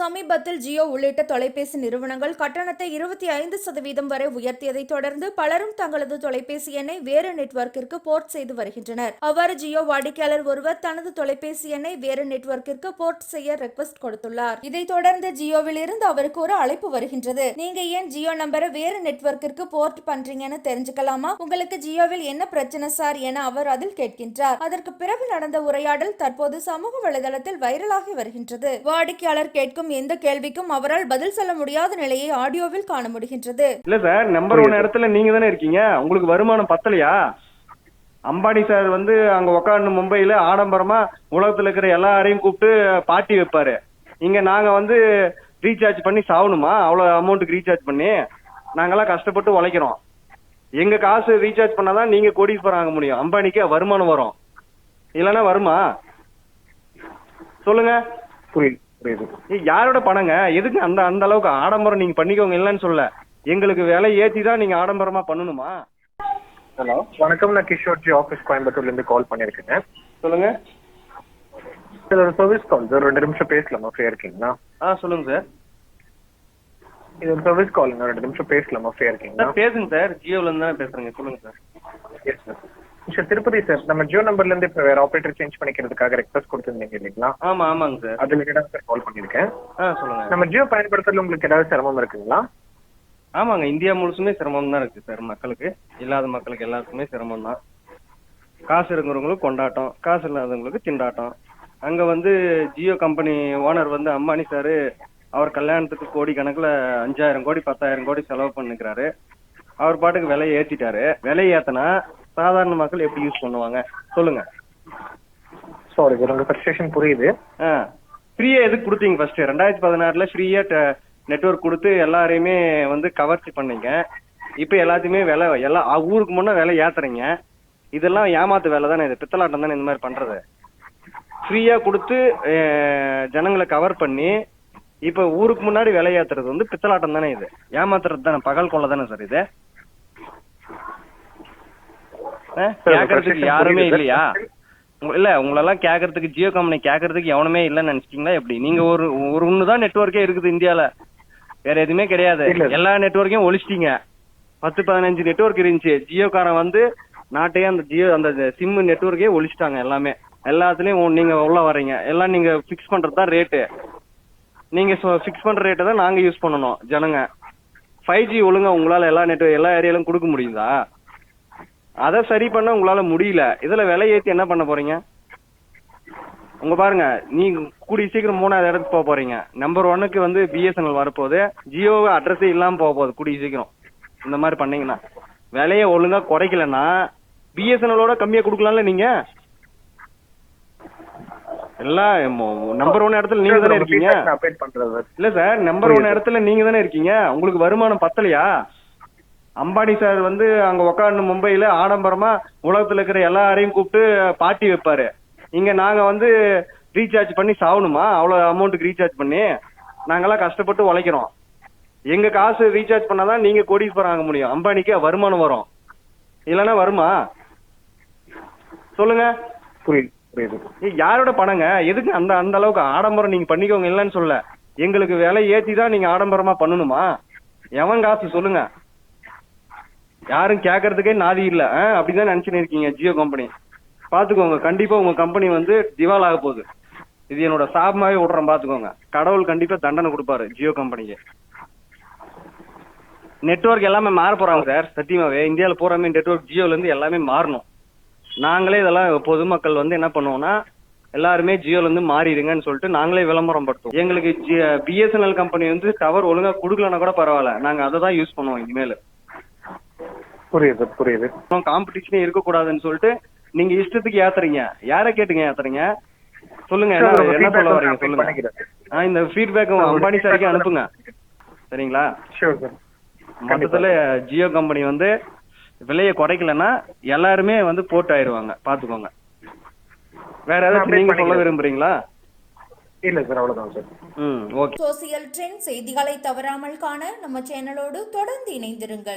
சமீபத்தில் ஜியோ உள்ளிட்ட தொலைபேசி நிறுவனங்கள் கட்டணத்தை இருபத்தி ஐந்து சதவீதம் வரை உயர்த்தியதைத் தொடர்ந்து பலரும் தங்களது தொலைபேசி எண்ணை வேறு நெட்வொர்க்கிற்கு போர்ட் செய்து வருகின்றனர். அவ்வாறு ஜியோ வாடிக்கையாளர் ஒருவர் தனது தொலைபேசி எண்ணை வேறு நெட்வொர்க்கிற்கு போர்ட் செய்ய ரெக்வஸ்ட் கொடுத்துள்ளார். இதைத் தொடர்ந்து ஜியோவில் இருந்து அவருக்கு ஒரு அழைப்பு வருகின்றது. நீங்க ஏன் ஜியோ நம்பரை வேறு நெட்வொர்க்கிற்கு போர்ட் பண்றீங்கன்னு தெரிஞ்சுக்கலாமா? உங்களுக்கு ஜியோவில் என்ன பிரச்சனை சார் என அவர் அதில் கேட்கின்றார். அதற்கு பிறகு நடந்த உரையாடல் தற்போது சமூக வலைதளத்தில் வைரலாகி வருகின்றது. வாடிக்கையாளர் கேட்கும் எந்த கேள்விக்கும் அவரால் பதில் சொல்ல முடியாத நிலையை ஆடியோவில் காண முடிகின்றது. இல்ல சார் நம்பர் ஒன் இடத்துல நீங்க தானே இருக்கீங்க? உங்களுக்கு வருமானம் பத்தலையா? அம்பானி சார் வந்து அங்க உக்காந்து மும்பையில ஆடம்பரமா உலகத்துல இருக்கிற எல்லாரையும் கூப்பிட்டு பார்ட்டி வைப்பாரு. இங்க நாங்க வந்து ரீசார்ஜ் பண்ணி சாவணுமா? அவ்வளவு அமௌண்ட்டுக்கு ரீசார்ஜ் பண்ணி நாங்கெல்லாம் கஷ்டப்பட்டு உழைக்கிறோம். எங்க காசு ரீசார்ஜ் பண்ணாதான் நீங்க கோடீஸ்வரம் ஆக முடியும். அம்பானிக்கு வருமானம் வரும். இல்லைன்னா வருமா? சொல்லுங்க. புரியுது. புரியுது. யாரோட பணங்க? எதுக்கு அந்த அந்த அளவுக்கு ஆடம்பரம் நீங்க பண்ணிக்கோங்க இல்லைன்னு சொல்ல. எங்களுக்கு விலை ஏத்தி தான் நீங்க ஆடம்பரமா பண்ணணுமா? ஹலோ வணக்கம். நான் கிஷோர்ஜி ஆஃபீஸ் கோயம்புத்தூர்ல இருந்து கால் பண்ணியிருக்கேங்க சொல்லுங்க. இது ஒரு சர்வீஸ் கால் சார். ரெண்டு நிமிஷம் பேசலாமா? ஃப்ரீயா இருக்கீங்களா? ஆ சொல்லுங்க சார். இது ஒரு சர்வீஸ் காலுங்க ரெண்டு நிமிஷம் பேசலாமா? ஃப்ரீயா இருக்கீங்களா? சார் பேசுங்க சார். ஜியோல இருந்து தானே பேசுறேங்க. சொல்லுங்க sir. Yes sir sir Tirupati sir நம்ம ஜியோ நம்பர்ல இருந்து இப்போ வேற ஆபரேட்டர் சேஞ்ச் பண்ணிக்கிறதுக்காக ரெக்வஸ்ட் கொடுத்துருந்தீங்க இல்லைங்களா? ஆமா ஆமாங்க சார் அது ரிலேட்டடாக சார் கால் பண்ணியிருக்கேன். ஆ சொல்லுங்க. நம்ம ஜியோ பயன்படுத்துறதுல உங்களுக்கு ஏதாவது சிரமம் இருக்குங்களா? ஆமாங்க இந்தியா முழுசுமே சிரமம் தான் இருக்கு சார் மக்களுக்கு. இல்லாத மக்களுக்கு எல்லாருக்குமே சிரமம் தான். காசு இருக்கிறவங்களுக்கு கொண்டாட்டம் காசு இல்லாதவங்களுக்கு திண்டாட்டம். அங்க வந்து ஜியோ கம்பெனி ஓனர் வந்து அம்பானி சார் அவர் கல்யாணத்துக்கு கோடி கணக்குல அஞ்சாயிரம் கோடி பத்தாயிரம் கோடி செலவு பண்ணிக்கிறாரு. அவர் பாட்டுக்கு விலையை ஏத்திட்டாரு. விலையை ஏத்தனா சாதாரண மக்கள் எப்படி யூஸ் பண்ணுவாங்க? சொல்லுங்க. சாரி உங்க ஃப்ரஸ்ட்ரேஷன் புரியுது. ஃப்ரீயா எதுக்கு கொடுத்தீங்க ஃபர்ஸ்ட் ரெண்டாயிரத்தி பதினாறுல ஃப்ரீயா நெட்வொர்க் கொடுத்து எல்லாரையுமே வந்து கவர்ச்சி பண்ணீங்க. இப்போ எல்லாத்தையுமே விலை எல்லாம் அ- ஊருக்கு முன்ன விலை ஏத்துறீங்க. இதெல்லாம் ஏமாத்து வேலை தானே இது? பித்தலாட்டம் தானே இந்த மாதிரி பண்றது? ஃப்ரீயா கொடுத்து ஜனங்களை கவர் பண்ணி இப்போ ஊருக்கு முன்னாடி விலை ஏத்துறது வந்து பித்தலாட்டம் தானே இது? ஏமாத்துறது தானே பகல் கொள்ள தானே சார் இது? Frustration யாருமே. இல்லையா? இல்ல உங்களெல்லாம் கேட்கறதுக்கு ஜியோ கம்பெனி கேட்கறதுக்கு எவனுமே இல்லைன்னு நினைச்சிட்டீங்களா எப்படி? நீங்க ஒரு ஒரு ஒன்று தான் நெட்ஒர்க்கே இருக்குது இந்தியால. வேற எதுவுமே கிடையாது. எல்லா நெட்ஒர்க்கையும் ஒழிச்சிட்டீங்க. பத்து பதினஞ்சு நெட்வொர்க் இருந்துச்சு. ஜியோக்காரன் வந்து நாட்டையே அந்த ஜியோ அந்த சிம் நெட்வொர்க்கே ஒழிச்சிட்டாங்க எல்லாமே. எல்லாத்துலயும் நீங்க உள்ள வர்றீங்க. எல்லாம் நீங்க ஃபிக்ஸ் பண்றது தான் ரேட்டு நீங்க ஃபிக்ஸ் பண்ற ரேட்டை தான் நாங்க யூஸ் பண்ணணும் ஜனங்க. ஃபைவ் ஜி ஒழுங்கா உங்களால எல்லா நெட் எல்லா ஏரியாலும் கொடுக்க முடியுதா? அதை சரி பண்ண உங்களால முடியல. இதுல விலை ஏத்தி என்ன பண்ண போறீங்க? உங்க பாருங்க நீங்க கூடிய சீக்கிரம் மூணாவது இடத்துக்கு போக போறீங்க. நம்பர் ஒன்னுக்கு வந்து பிஎஸ்என்எல் வரப்போகுது. ஜியோ அட்ரஸே இல்லாம போக போகுது கூடிய சீக்கிரம். இந்த மாதிரி பண்ணீங்கன்னா. விலையை ஒழுங்கா குறைக்கலன்னா பிஎஸ்என்எலோட கம்மியா கொடுக்கலாம்ல நீங்க? எல்லாம் நம்பர் ஒன் இடத்துல நீங்க தானே இருக்கீங்க? இல்ல சார் நம்பர் ஒன் இடத்துல நீங்க தானே இருக்கீங்க? உங்களுக்கு வருமானம் பத்தலையா? அம்பானி சார் வந்து அங்க உக்காந்து மும்பையில ஆடம்பரமா உலகத்துல இருக்கிற எல்லாரையும் கூப்பிட்டு பார்ட்டி வைப்பாரு. இங்க நாங்க வந்து ரீசார்ஜ் பண்ணி சாவணுமா? அவ்வளவு அமௌண்ட்டுக்கு ரீசார்ஜ் பண்ணி நாங்கெல்லாம் கஷ்டப்பட்டு உழைக்கிறோம். எங்க காசு ரீசார்ஜ் பண்ணாதான் நீங்க கோடீஸ்வரம் ஆக முடியும். அம்பானிக்கு வருமானம் வரும். இல்லைன்னா வருமா? சொல்லுங்க. புரியுது புரியுது. யாரோட பணங்க? எதுக்கு அந்த அந்த அளவுக்கு ஆடம்பரம் நீங்க பண்ணிக்கோங்க இல்லைன்னு சொல்ல. எங்களுக்கு விலை ஏத்தி தான் நீங்க ஆடம்பரமா பண்ணணுமா? எவன் காசு சொல்லுங்க. யாரும் கேட்கறதுக்கே நாதி இல்ல. ஆ, அப்படிதான் நினைச்சுன்னு இருக்கீங்க ஜியோ கம்பெனி பாத்துக்கோங்க கண்டிப்பா உங்க கம்பெனி வந்து திவால் ஆக போகுது. இது என்னோட சாபமாவே விடுறேன் பாத்துக்கோங்க. கடவுள் கண்டிப்பா தண்டனை கொடுப்பாரு ஜியோ கம்பெனிக்கு நெட்வொர்க் எல்லாமே மாற போறாங்க சார் சத்தியமாவே இந்தியால போறாமே நெட்வொர்க் ஜியோல இருந்து எல்லாமே மாறணும். நாங்களே இதெல்லாம் பொதுமக்கள் வந்து என்ன பண்ணுவோம்னா எல்லாருமே ஜியோல இருந்து மாறிடுங்கன்னு சொல்லிட்டு நாங்களே விளம்பரம் படுத்துவோம். எங்களுக்கு பிஎஸ்என்எல் கம்பெனி வந்து டவர் ஒழுங்கா கொடுக்கலன்னா கூட பரவாயில்ல. நாங்க அதை தான் யூஸ் பண்ணுவோம் இனிமேல். புரியுது புரியுது. காம்படிஷனே இருக்கக்கூடாதுன்னு சொல்லிட்டு நீங்க இஷ்டத்துக்கு ஏத்துறீங்க. யாரை கேட்டுங்க ஏத்துறீங்க? சொல்லுங்க என்ன சொல்ல feedback வரீங்க சொல்லுங்க. இந்த ஃபீட்பேக் அம்பானி சாருக்கு அனுப்புங்க. சரிங்களா? ஷூர் சார் மொத்தத்துல ஜியோ கம்பெனி வந்து விலையை குறைக்கலன்னா எல்லாருமே வந்து போட்டு ஆயிருவாங்க பாத்துக்கோங்க. வேற ஏதாச்சும் update நீங்க சொல்ல. விரும்புறீங்களா? இல்ல சார் அவ்வளவுதான் சார் ம் ஓகே. சோசியல் ட்ரெண்ட் செய்திகளை தவறாமல் காண நம்ம சேனலோடு தொடர்ந்து இணைந்திருங்கள்.